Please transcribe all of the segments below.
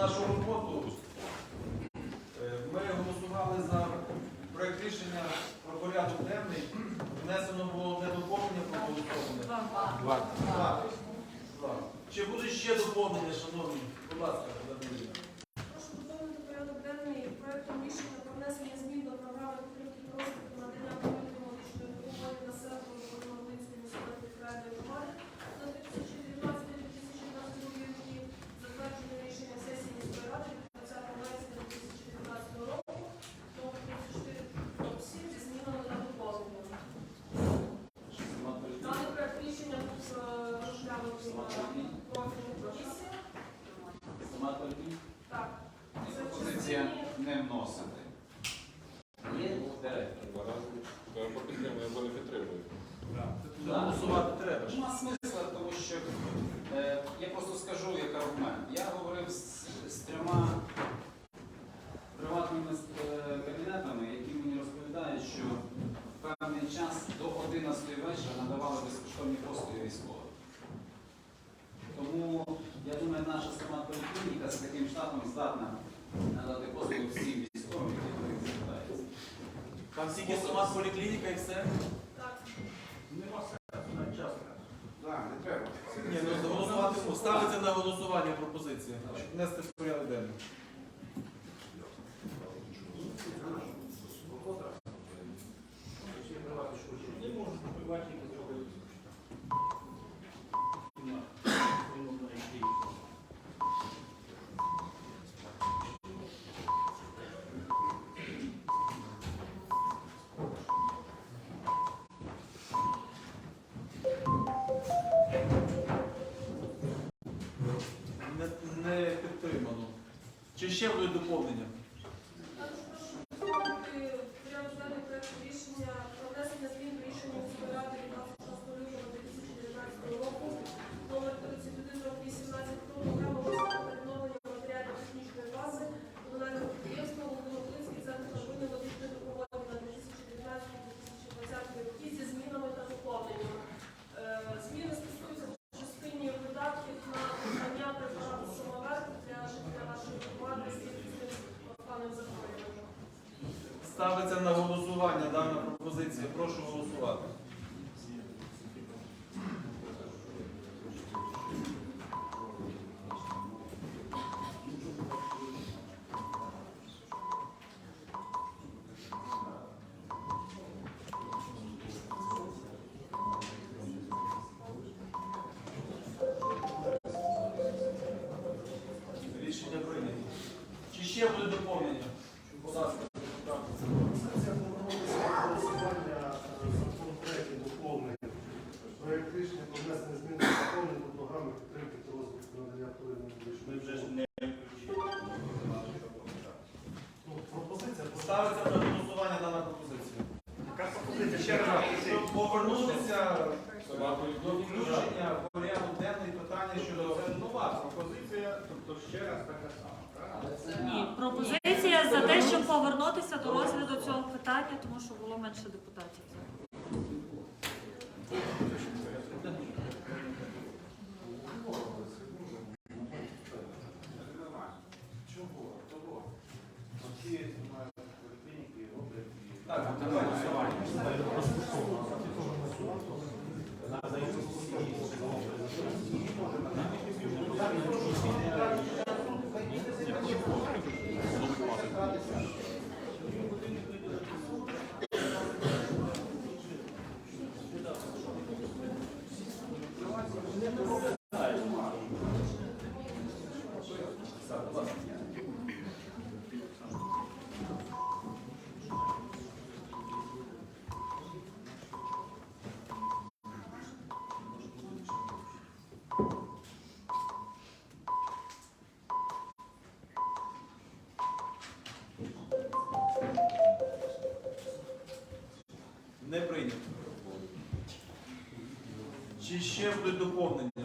нашу роботу. Е, Ми голосували за проєкт рішення про порядок денний. Внесено було не доповнення. Два. Два. Чи буде ще доповнення, шановні? Будь ласка, Даниліна. Прошу доповнити порядок денний проектом рішення про внесення змін до програми підтримки та розвитку надання первинної медичної допомоги населенню Волинської міської територіальної громади на 2019-2022 роки, затверджене рішення сесії міської ради від 20 вересня 2019 року, номер 34 зі змінами та доповненнями. Даний проект рішення був е, розглянутий на профільній комісії. Так, це в Пропозиція частині не вносити. Є директор. Або підтримує, або не підтримує. Голосувати треба. Нема смисла, тому що е, я просто скажу як аргумент. Я говорив з, з трьома приватними е, кабінетами, які мені розповідають, що в певний час до 11 вечора надавали безкоштовні послуги військовим. Тому я думаю, наша сама поліклініка з таким штатом здатна надати послуги всім військовим, які до них звертаються. Там тільки сама поліклініка і все. так. Ні, ну голосувати ставиться на голосування пропозиція. щоб Внести в порядок денний. Не, ще будуть доповнення? Ставиться на голосування дана пропозиція. Прошу голосувати. Ставиться на голосування дана пропозиція. Яка пропозиція? Ще раз, щоб повернутися до включення в порядок денний питання щодо це нова пропозиція. Тобто ще раз така сама, так? Ні, пропозиція за те, щоб повернутися до розгляду цього питання, тому що було менше депутатів. Чи ще буде доповнення?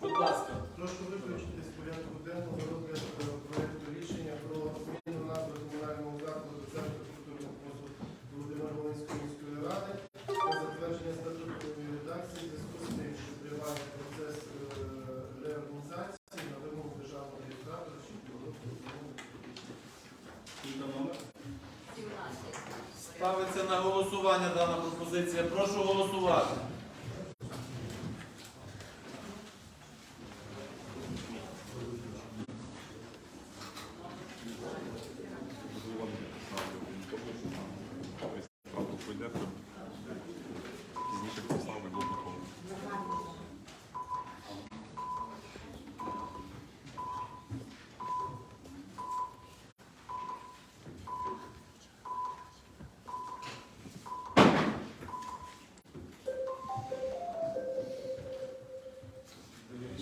Будь ласка. Прошу виключити з порядку денного розгляд е, проєкту рішення про зміну назви комунального закладу Центру культурного послуг Володимира Волинської міської ради та затвердження статутної редакції зв'язку з тим, що триває процес е, реорганізації на вимогу державного реєстратора, що було Ставиться на голосування дана пропозиція. Прошу голосувати.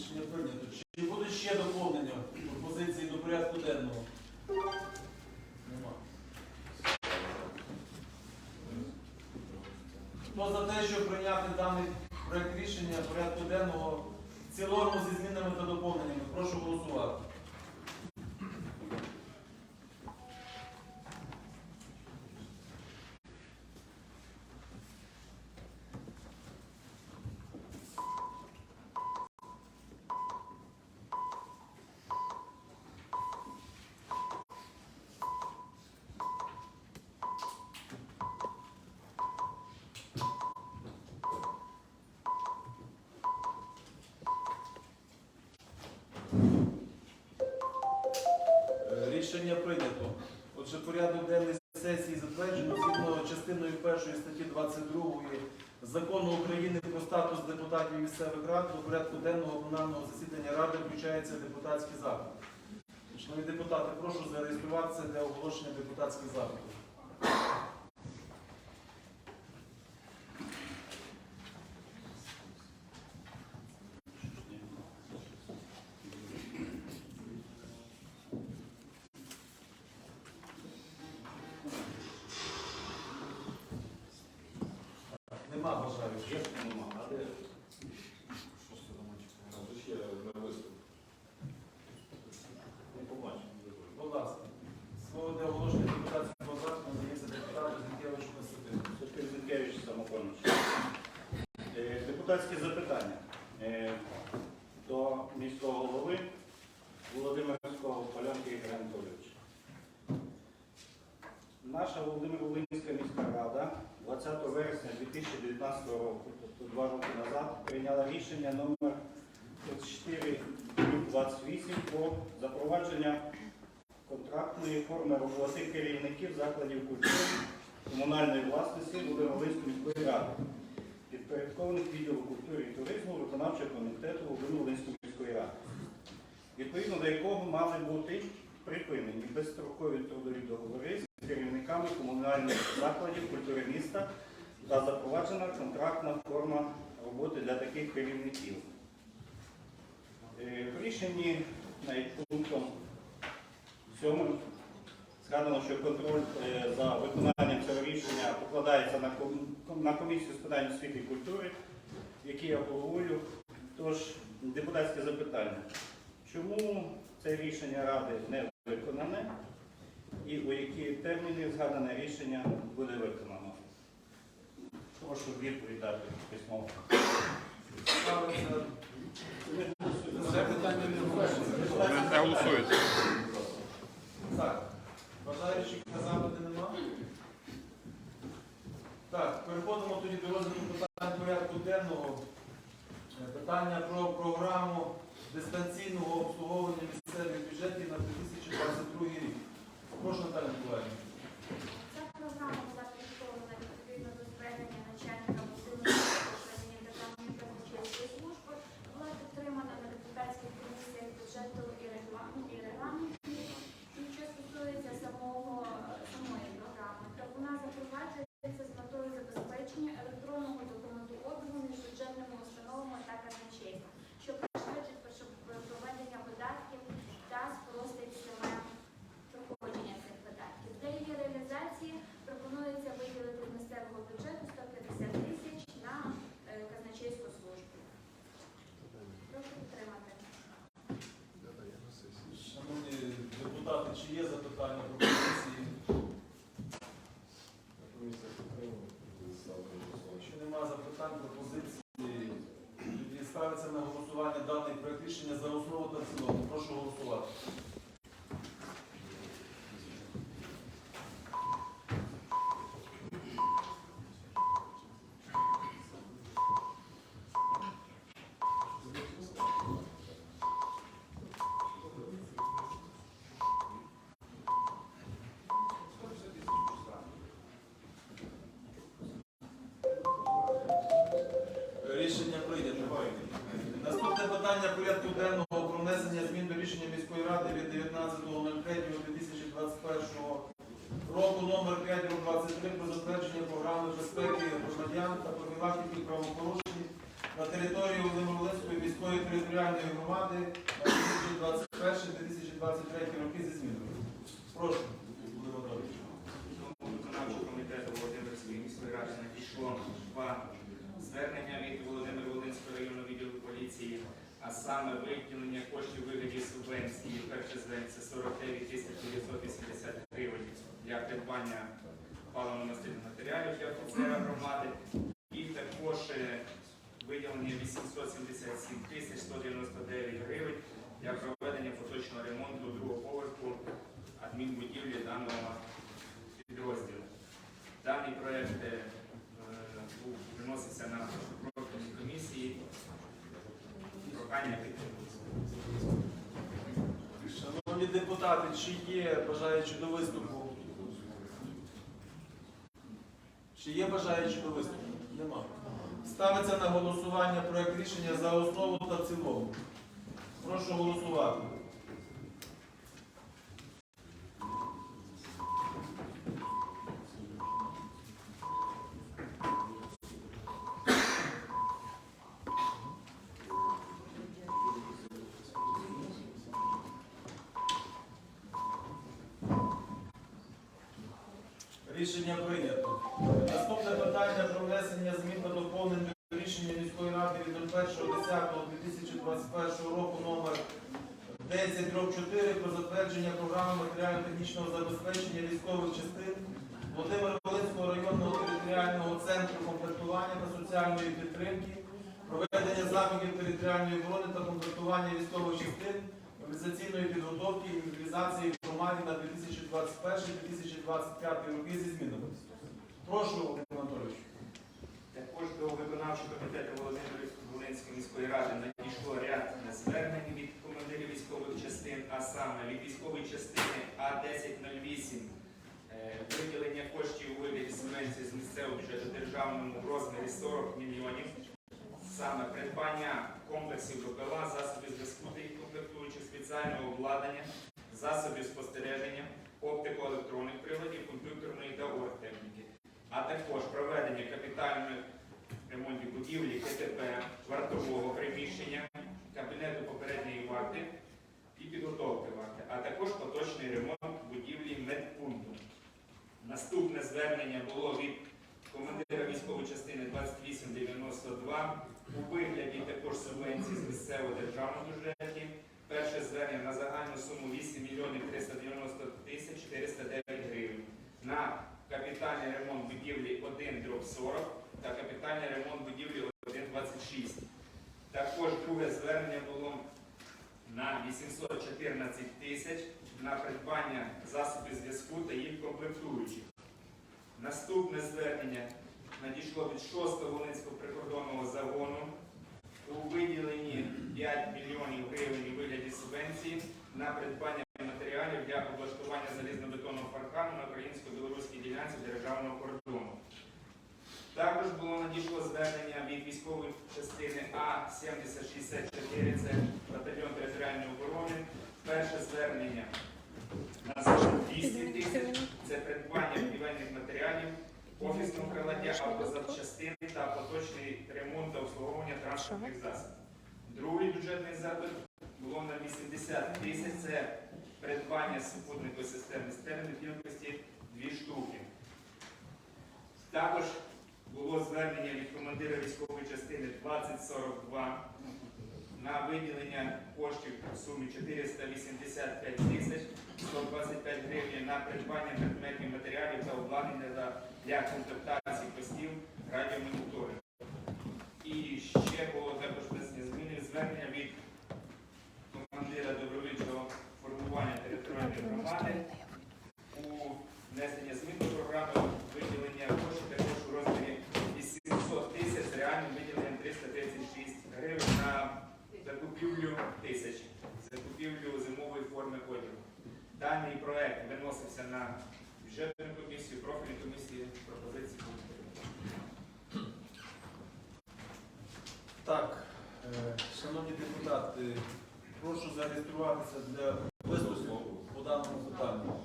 Рішення прийнято. Чи будуть ще доповнення пропозиції до порядку денного? Нема. Хто за те, щоб прийняти даний проект рішення порядку денного в цілому зі змінами та доповненнями? Прошу голосувати. Рішення прийнято. Отже, порядок денний сесії затверджено згідно частиною першої статті 22 Закону України про статус депутатів місцевих рад до порядку денного пленарного засідання ради включається депутатський запит. Шановні депутати, прошу зареєструватися для оголошення депутатських запитів. Нема бажаючих. Тут ще на виступ. Будь ласка. Слово для оголошення депутатського запиту надається депутату Зінкевичу Константину. Сергій Самопоміч. Е, Депутатське запитання е, до міського голови Володимирського Полянки Ігоря Анатолійовича. Наша Володимир-Волинська міська рада 20 вересня 2019 року, тобто два роки назад, прийняла рішення номер 3428 про запровадження контрактної форми роботи керівників закладів культури комунальної власності Володимир-Волинської міської ради, підпорядкованих відділу культури і туризму виконавчого комітету Володимир-Волинської міської ради, відповідно до якого мали бути припинені безстрокові трудові договори з керівниками комунальних закладів культури міста та запроваджена контрактна форма роботи для таких керівників. Е, В рішенні пунктом 7 Згадано, що контроль е, за виконанням цього рішення покладається на, комісію з питань освіти і культури, які я головую. Тож, депутатське запитання. Чому це рішення Ради не виконане і у які терміни згадане рішення буде виконано? Прошу відповідь дати письмово. Це питання не голосується. Так. Бажаючих на запити нема? Так, переходимо тоді до розгляду питань порядку денного. Е, Питання про програму дистанційного обслуговування місцевих бюджетів на 2022 рік. Прошу Наталя Миколаївна. Ця програма була підготовлена відповідно до звернення начальника будинку управління Державної казначейської служби, була підтримана на депутатських комісіях бюджету і регламенту і регламенту. І що стосується самого самої програми, то вона запроваджується з метою забезпечення електронного документообігу між бюджетними установами та казначейством, що пришвидшить проведення видатків та спростить саме проходження цих видатків. Для її реалізації пропонується виділити з місцевого бюджету 150 тисяч на е, казначейську службу. Прошу підтримати. Шановні депутати, чи є запитання пропозиції? Якщо немає запитань, пропозиції, тоді ставиться на голосування даний проект рішення за основу та в цілому. Прошу голосувати. 19.03.2021 року номер 5 23 про затвердження програми безпеки громадян та профілактики правопорушень на території Володимир-Волинської міської територіальної громади на 2021-2023 роки зі змінами. Прошу, Володимир Анатолійович. Виконавчого комітету Володимирської міської ради надійшло два звернення від Володимир Волинського районного відділу поліції, а саме виділення коштів вигляді субвенції. Перше звернення це 49 тисяч 980 гривень для придбання паливно-мастильних матеріалів для офіцера громади. І також е, виділення 877 тисяч 199 гривень для проведення поточного ремонту другого поверху адмінбудівлі даного підрозділу. Даний проект е, був виносився на профільній комісії. Прохання підтримати. Шановні депутати, чи є бажаючі до виступу? Чи є бажаючі до виступу? Нема. Ставиться на голосування проект рішення за основу та в цілому. Прошу голосувати. 10 рок 4 про затвердження програми матеріально-технічного забезпечення військових частин Володимира Волинського районного територіального центру комплектування та соціальної підтримки, проведення заходів територіальної оборони та комплектування військових частин, мобілізаційної підготовки і мобілізації громаді на 2021-2025 роки зі змінами. Прошу, Володимир Анатолійович. Також до виконавчого комітету Володимир-Волинської міської ради надійшло ряд звернень від командирів військових частин, а саме від військової частини А1008 е, виділення коштів у вигляді субвенції з місцевого бюджету державному в розмірі 40 мільйонів. Саме придбання комплексів БПЛА, засобів зв'язку та їх комплектуючих спеціального обладнання, засобів спостереження, оптико-електронних приладів, комп'ютерної та оргтехніки, а також проведення капітальних ремонтів будівлі КТП, вартового приміщення, варти і підготовки варти, а також поточний ремонт будівлі медпункту. Наступне звернення було від командира військової частини 2892 у вигляді також субвенції з місцевого державного бюджету. Перше звернення на загальну суму 8 мільйонів 390 тисяч 409 гривень на капітальний ремонт будівлі 1 дроб 40 та капітальний ремонт будівлі 1,26. Також друге звернення було на 814 тисяч на придбання засобів зв'язку та їх комплектуючих. Наступне звернення надійшло від 6-го Волинського прикордонного загону у виділенні 5 мільйонів гривень у вигляді субвенції на придбання матеріалів для облаштування залізнобетонного паркану на українсько-білоруській ділянці державного кордону. Також було надійшло звернення від військової частини А-7064, це батальйон територіальної оборони. Перше звернення на суму 200 тисяч, це придбання будівельних матеріалів, офісного приладдя, автозапчастин та поточний ремонт та обслуговування транспортних засобів. Другий бюджетний запит було на 80 тисяч, це придбання супутникової системи стерної кількості 2 штуки. Також було звернення від командира військової частини 2042 на виділення коштів в сумі 485 тисяч 125 гривень на придбання предметів матеріалів та обладнання для- комплектації постів радіомоніторингу. І ще було також внесення зміни звернення від командира добровільчого формування територіальної громади у внесення змін закупівлю тисяч, закупівлю зимової форми одягу. Даний проект виносився на бюджетну комісію, профільну комісії, пропозиції Так, е, шановні депутати, прошу зареєструватися для виступу по даному питанню.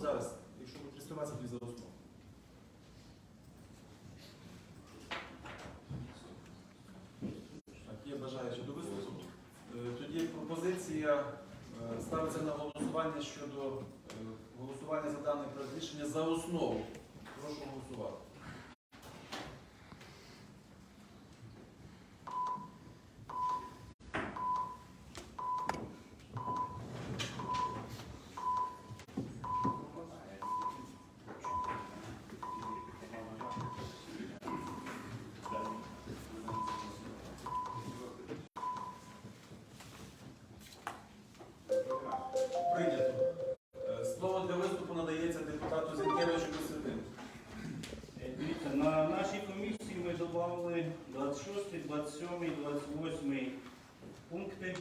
Зараз, якщо ви реєструватися, то за основу. пропозиція е, ставиться на голосування щодо е, голосування за дане проект рішення за основу. Прошу голосувати. 27, 28 пункти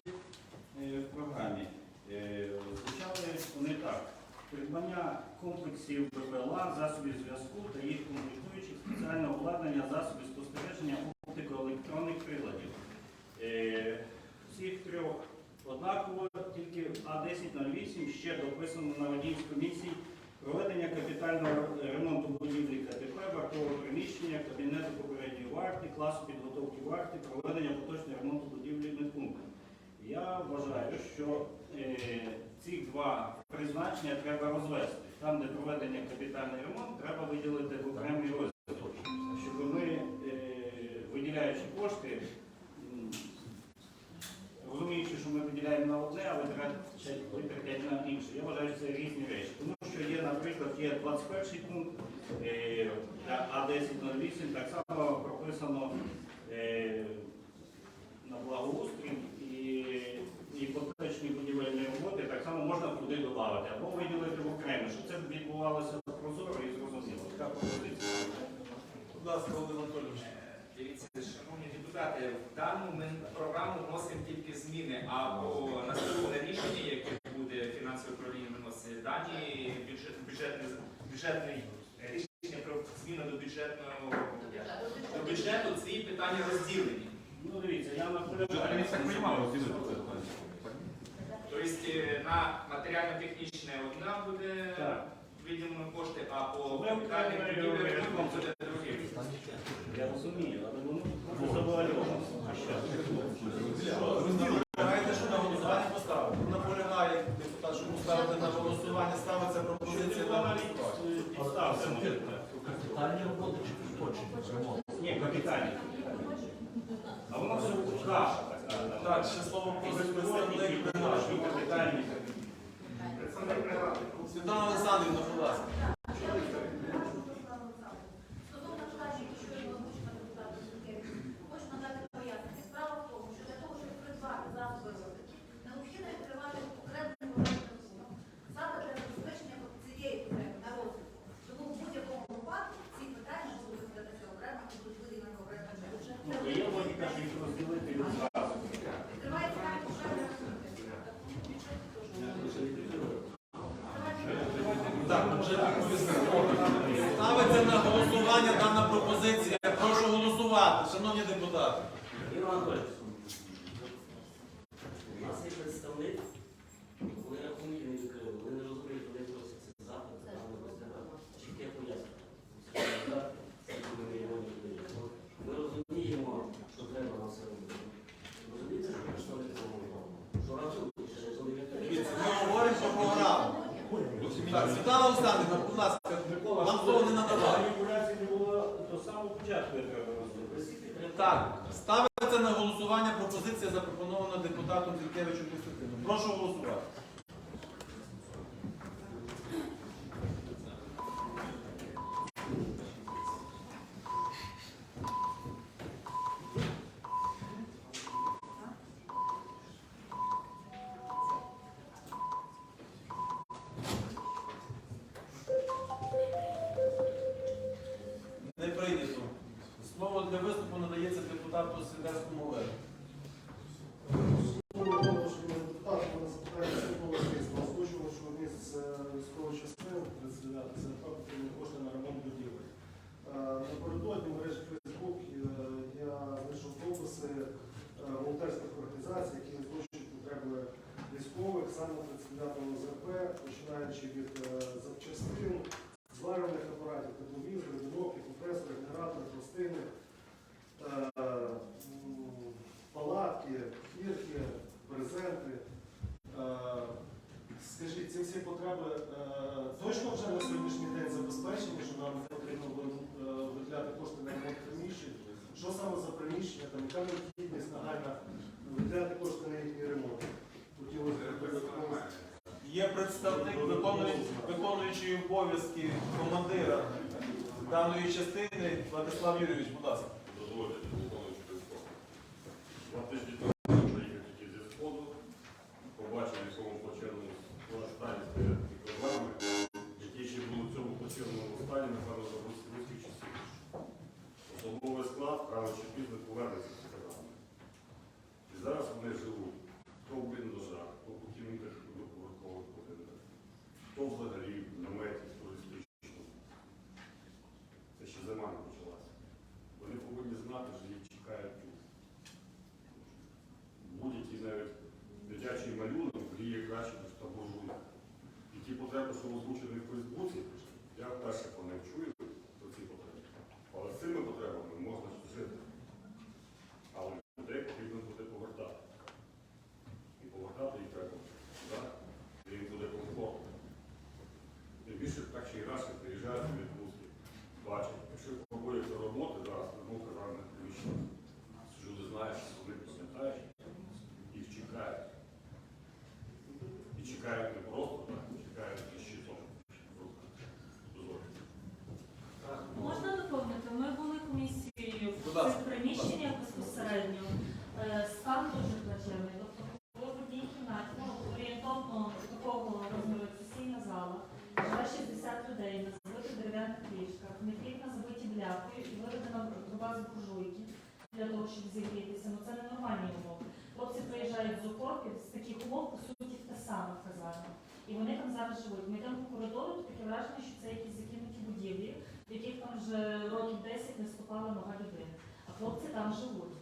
е, в програмі. Е, Звучали вони так. Придбання комплексів БПЛА, засобів зв'язку та їх комплектуючих, спеціальне обладнання, засобів спостереження оптико-електронних приладів. Е, Всіх трьох однаково, тільки А1008 ще дописано на одній з Проведення капітального ремонту будівлі КТП, вартового приміщення, кабінету попередньої варти, класу підготовки варти, проведення поточного ремонту будівлі медпункту. Я вважаю, що е, ці два призначення треба розвести. Там, де проведення капітальний ремонт, треба виділити в окремий розділ, щоб ми, е, виділяючи кошти, м, розуміючи, що ми виділяємо на одне, а витрачать витрачать на інше. Я вважаю, що це різні речі. Тому що є, наприклад, є 21 пункт е, для А1008, так само прописано е, на благоустрій і іпотечні будівельні роботи, так само можна туди додати, або виділити в окремо, щоб це відбувалося прозоро і зрозуміло. Така пропозиція. Будь ласка, Володимир Анатолійович. Е, Дивіться, шановні депутати, в дану ми програму вносимо тільки зміни, а по наступне рішення, яке буде фінансове управління виносить дані бюджет, бюджетне, бюджетне рішення про зміну до бюджетного питання розділені. Ну дивіться, я наполягаю. Тобто е, на матеріально-технічне одна буде Так. виділено кошти, а по Ми капітальним окремо будівлям буде друге. Я розумію, але воно трохи завуальовано. А що? Вимагаєте, щоб на голосування поставити? Наполягає депутат, щоб поставити на голосування, ставиться пропозиція на голосування. Підстався, може. Капітальні роботи чи ремонт? Ні, капітальні. А воно все каша така. Ще слово про представник капітальні. Світлана Олександрівна, будь ласка. Стосовно питання, що щойно озвучено депутатом Зінкевичем, хочу надати пояснення. Справа в тому, що для того, щоб придбати засоби розвитку, необхідно відкривати окремий рахунок. Саме для забезпечення цієї потреби на розвитку. Тому в будь-якому випадку ці питання будуть розглядатися окремо і будуть виділені окремо бюджет. Ну, Є логіка, що їх розділити відразу. Відкривається навіть окремий рахунок. Так, вже ставиться на голосування дана пропозиція. Прошу голосувати, шановні депутати. Іван Анатолійович, у нас є представник, вони рахунки не відкрили, вони не розуміють, вони просять це запит, це нам не розглядати. Чітке пояснення. Скільки мільйонів дають. Ми розуміємо, що треба на це робити. Розумієте, що представник цього Що рахунки ще не коли Дивіться, Ми говоримо про програму. Так, Світлана будь ласка, вам слово не надавали. Маніпуляцій не було до самого початку, я треба розділити. Так, ставиться на голосування пропозиція, запропонована депутатом Зінкевичем Костянтином. Прошу голосувати. Є представник, виконуючий обов'язки командира даної частини Владислав Юрійович, будь ласка. Дозвольте, виконуючи прископ. Два тижні тому приїхав тільки зі сходу, побачив, в якому плачевному стані стоять ці програми, які ще були в цьому плачевному стані, напевно, за руських часів. Особовий склад рано чи пізно повернеться ці програми. І зараз вони живуть. Хто в бліндажах, хто в будинках доповерхових будинках, хто взагалі в наметі туристичному. Це ще зима не почалася. Вони повинні знати, що їх чекають тут. Будь-який навіть дитячий малюнок гріє краще, ніж та буржуйка. І ті потреби, що озвучені в Фейсбуці, я вперше про них чую про ці потреби. Але з цими потребами можна жити. Але людей потрібно буде повертати. І повертати їх треба туди, де їм буде комфортно. Тим більше так чи інакше приїжджають у відпустки, бачать, якщо проводяться роботи зараз на двох казарних приміщеннях, люди знають, що вони пам'ятають, їх чекають. І чекають не просто так, чекають і щитом в руках. Дозвольте. Можна доповнити? Ми були комісією в Будь ласка, цих приміщеннях безпосередньо. Е, Стан дуже плачевний. Тобто в одній кімнаті, ну, орієнтовно такого розміру як сесійна зала, живе 60 людей на забитих дерев'яних ліжках, в них вікна забиті бляхою і виведена труба з буржуйки для того, щоб зігрітися. Ну це ненормальні умови. Хлопці приїжджають з окопів, з таких умов, по суті, те саме. І вони там зараз живуть. Ми йдемо по коридору, таке враження, що це якісь закинуті будівлі, в яких там вже років 10 не ступала нога людини. А хлопці там живуть.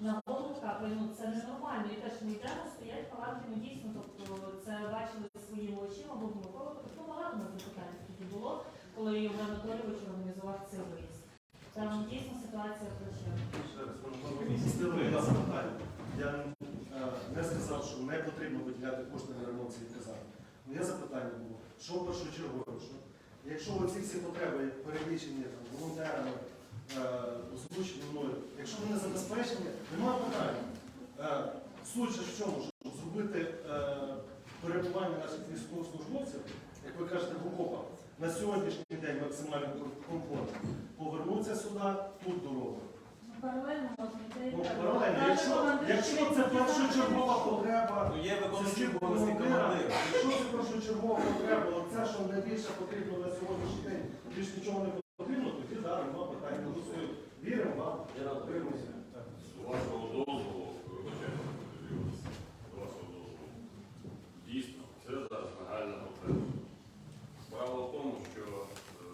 На голову капає, ну це ненормально. І теж ми йдемо, стоять палатки, ну дійсно, тобто це бачили своїми очима, бо Микола, ну багато на запитань тоді було, коли Євген Анатолійович організував цей виїзд. Там дійсно ситуація питання. Я сказав, що не потрібно виділяти кошти на ремонт цієї казарми. Моє запитання було, що першочергове, що якщо оці всі потреби, перелічені там, волонтерами, е, озвучені мною, якщо вони забезпечені, немає питання. Е, Суть в чому, щоб зробити е, перебування наших військовослужбовців, як ви кажете, в окопах, на сьогоднішній день максимально комфортно. Повернуться сюди, тут дорога. Ну, Паралельно можна. Ну, паралельно. Якщо, якщо це першочергова потреба, То є виконуючі обов'язки командира. Якщо це першочергова потреба, це що найбільше потрібно на сьогоднішній день, більш нічого не потрібно, тоді зараз нема питань. Голосую. Віримо вам. Дивимося. З вашого дозволу, вибачайте, з вашого дозволу, дійсно, це зараз нагальна потреба. Справа в тому, що е,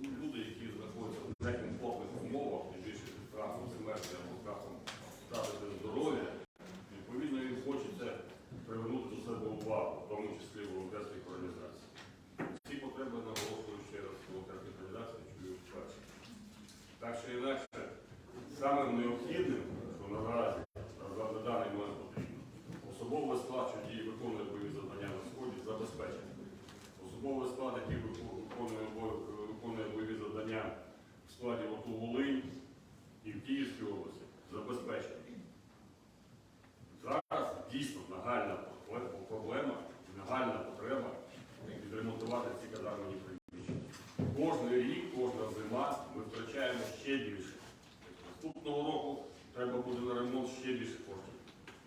ну, люди, які знаходяться в некомфортних умовах, тим більше під страхом смерті або страхом втратити здоров'я, відповідно їм хочеться привернути до себе увагу, в тому числі волонтерських організацій. Ці потреби наголошую ще раз волонтерських організацій, чую вперше. Так що інакше самим необхідним, що наразі на на даний момент потрібно, особовий склад, що діє виконує бойові завдання на сході, забезпечений. Особовий склад, який вику- виконує бой- виконує бойові завдання в складі ОТУ Волинь і в Київській області, забезпечений. Зараз дійсно нагальна пробле- проблема, нагальна потреба відремонтувати ці казармені приміщення. Кожний рік, кожна зима ми втрачаємо ще більше. Наступного року треба буде на ремонт ще більше коштів.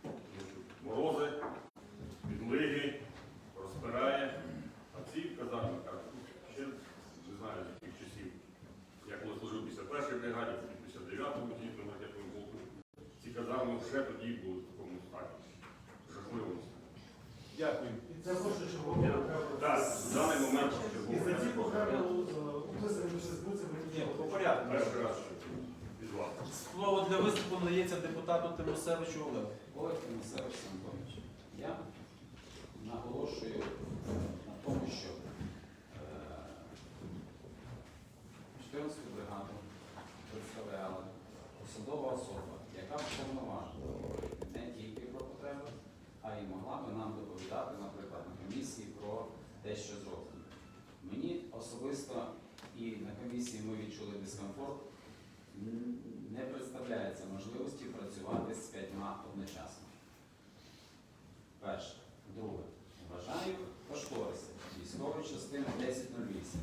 Тому що морози, відлиги, розпирає. А ці казарми кажуть, ще не знаю з яких часів. Я коли служив після першої бригаді, після 59-му дійсно ракетному полку, ці казарми вже тоді були в такому стані. Жахливому стані. Дякую. І це першочергова потреба. Так, в даний момент І за ці потреби е, описані в Фейсбуці, ми Ні, нічого по порядку. перший раз від вас. Слово для виступу надається депутату Тимосевичу Олегу. Олег Тимосевич Антонович, я наголошую на тому, що е, 14 бригаду представляла посадова особа, яка повноважена говорити не тільки про потреби, а й могла би нам доповідати, наприклад, на комісії про те, дещо зроблено. Мені особисто і на комісії ми відчули дискомфорт. Не представляється можливості працювати з п'ятьма одночасно. Перше. Друге. Вважаю кошториси військової частини 1008